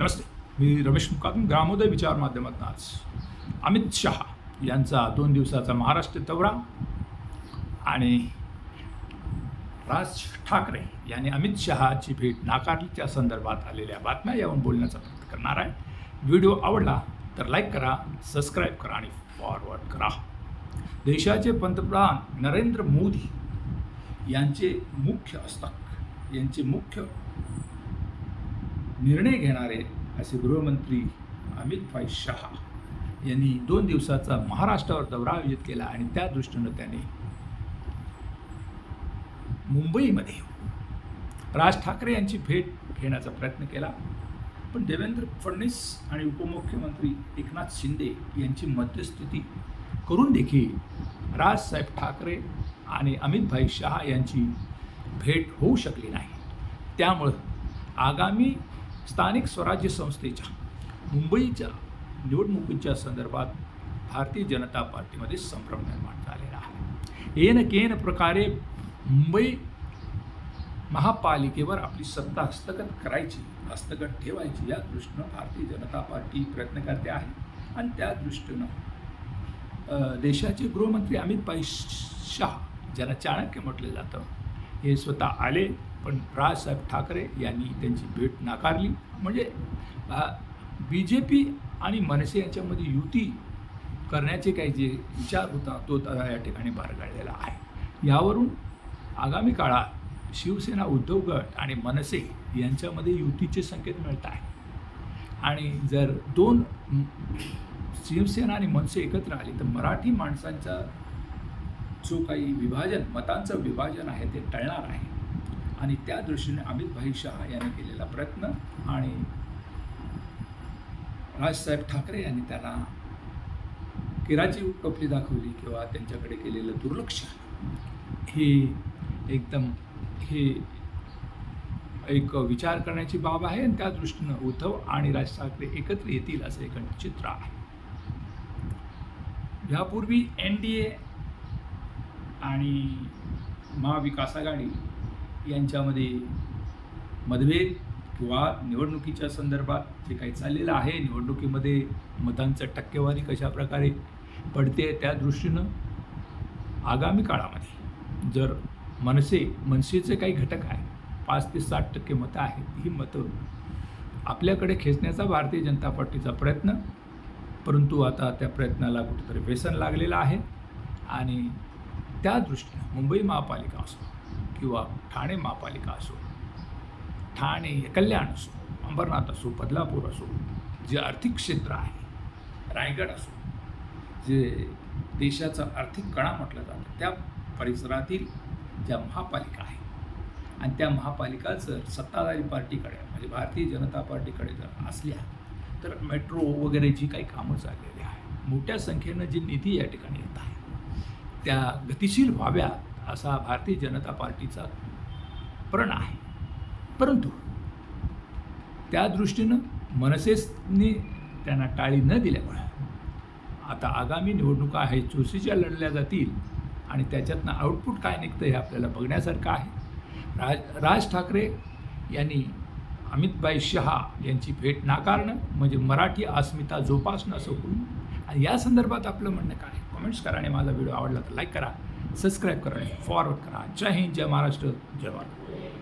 नमस्ते. मी रमेश मुकादम ग्रामोदय विचार माध्यमातून आज अमित शहा यांचा दोन दिवसाचा महाराष्ट्र दौरा आणि राज ठाकरे यांनी अमित शहाची भेट नाकारलीच्या संदर्भात आलेल्या बातम्या यावरून बोलण्याचा प्रयत्न करणार आहे. व्हिडिओ आवडला तर लाईक करा सबस्क्राईब करा आणि फॉरवर्ड करा. देशाचे पंतप्रधान नरेंद्र मोदी यांचे मुख्य हस्तक यांचे मुख्य निर्णय घेणारे असे गृहमंत्री अमित भाई शहा यांनी दोन दिवसाचा महाराष्ट्रावर दौरा आयोजित केला आणि त्या दृष्टीनं त्याने मुंबईमध्ये राज ठाकरे यांची भेट घेण्याचा प्रयत्न केला. पण देवेंद्र फडणवीस आणि उपमुख्यमंत्री एकनाथ शिंदे यांची मध्यस्थिती करून देखील राजसाहेब ठाकरे आणि अमितभाई शहा यांची भेट होऊ शकली नाही. त्यामुळं आगामी स्थानिक स्वराज्य संस्थेच्या मुंबईच्या निवडणुकीच्या संदर्भात भारतीय जनता पार्टीमध्ये संभ्रम निर्माण झालेला आहे. येन केन प्रकारे मुंबई महापालिकेवर आपली सत्ता हस्तगत करायची हस्तगत ठेवायची या दृष्टीनं भारतीय जनता पार्टी प्रयत्न करते आहे. आणि त्या दृष्टीनं देशाचे गृहमंत्री अमित भाई शहा ज्यांना चाणक्य म्हटलं जातं हे स्वतः आले. पण राजसाहेब ठाकरे यांनी त्यांची भेट नाकारली. म्हणजे बी जे पी आणि मनसे यांच्यामध्ये युती करण्याचे काही जे विचार होता तो या ठिकाणी बारगाळलेला आहे. यावरून आगामी काळात शिवसेना उद्धव गट आणि मनसे यांच्यामध्ये युतीचे संकेत मिळत आहे आणि जर दोन शिवसेना आणि मनसे एकत्र आली तर मराठी माणसांचा जो काही विभाजन मतांचं विभाजन आहे ते टळणार आहे आणि त्या दृष्टीने अमित भाई शहा यांनी केलेला प्रयत्न आणि राजसाहेब ठाकरे यांनी त्यांना किराची टोपली दाखवली किंवा त्यांच्याकडे केलेलं दुर्लक्ष. हे एकदम हे एक विचार करण्याची बाब आहे आणि त्या दृष्टीनं उद्धव आणि राज ठाकरे एकत्र येतील असं एक चित्र आहे. यापूर्वी एन डी ए आणि महाविकास आघाडी यांच्यामध्ये मतभेद किंवा निवडणुकीच्या संदर्भात जे काही चाललेलं आहे निवडणुकीमध्ये मतांचं टक्केवारी कशा प्रकारे पडते त्या दृष्टीनं आगामी काळामध्ये जर मनसे मनसेचे काही घटक आहे पाच ते साठ टक्के मतं आहेत ही मतं आपल्याकडे खेचण्याचा भारतीय जनता पार्टीचा प्रयत्न परंतु आता त्या प्रयत्नाला कुठेतरी व्यसन लागलेलं आहे. आणि त्या दृष्टीनं मुंबई महापालिका असो किंवा ठाणे महापालिका असो ठाणे कल्याण असो अंबरनाथ असो बदलापूर असो जे आर्थिक क्षेत्र आहे रायगड असो जे देशाचा आर्थिक कणा म्हटलं जातं त्या परिसरातील ज्या महापालिका आहे आणि त्या महापालिका जर सत्ताधारी पार्टीकडे म्हणजे भारतीय जनता पार्टीकडे जर असल्या तर मेट्रो वगैरे जी काही कामं चाललेली आहे मोठ्या संख्येनं जी निधी या ठिकाणी येत आहे त्या गतिशील व्हाव्यात असा भारतीय जनता पार्टीचा प्रण आहे. परंतु त्या दृष्टीनं मनसेने त्यांना टाळी न दिल्यामुळे आता आगामी निवडणुका आहे चुरशीच्या लढल्या जातील आणि त्याच्यातनं आउटपुट काय निघतं हे आपल्याला बघण्यासारखं आहे. राज राज ठाकरे यांनी अमितभाई शहा यांची भेट नाकारणं म्हणजे मराठी अस्मिता जोपासणं असं होऊन आणि या संदर्भात आपलं म्हणणं काय? कमेंट्स करा आणि माझा व्हिडिओ आवडला तर लाईक करा. सबस्क्राईब करा फॉरवर्ड करा. जय हिंद जय महाराष्ट्र जय भारत.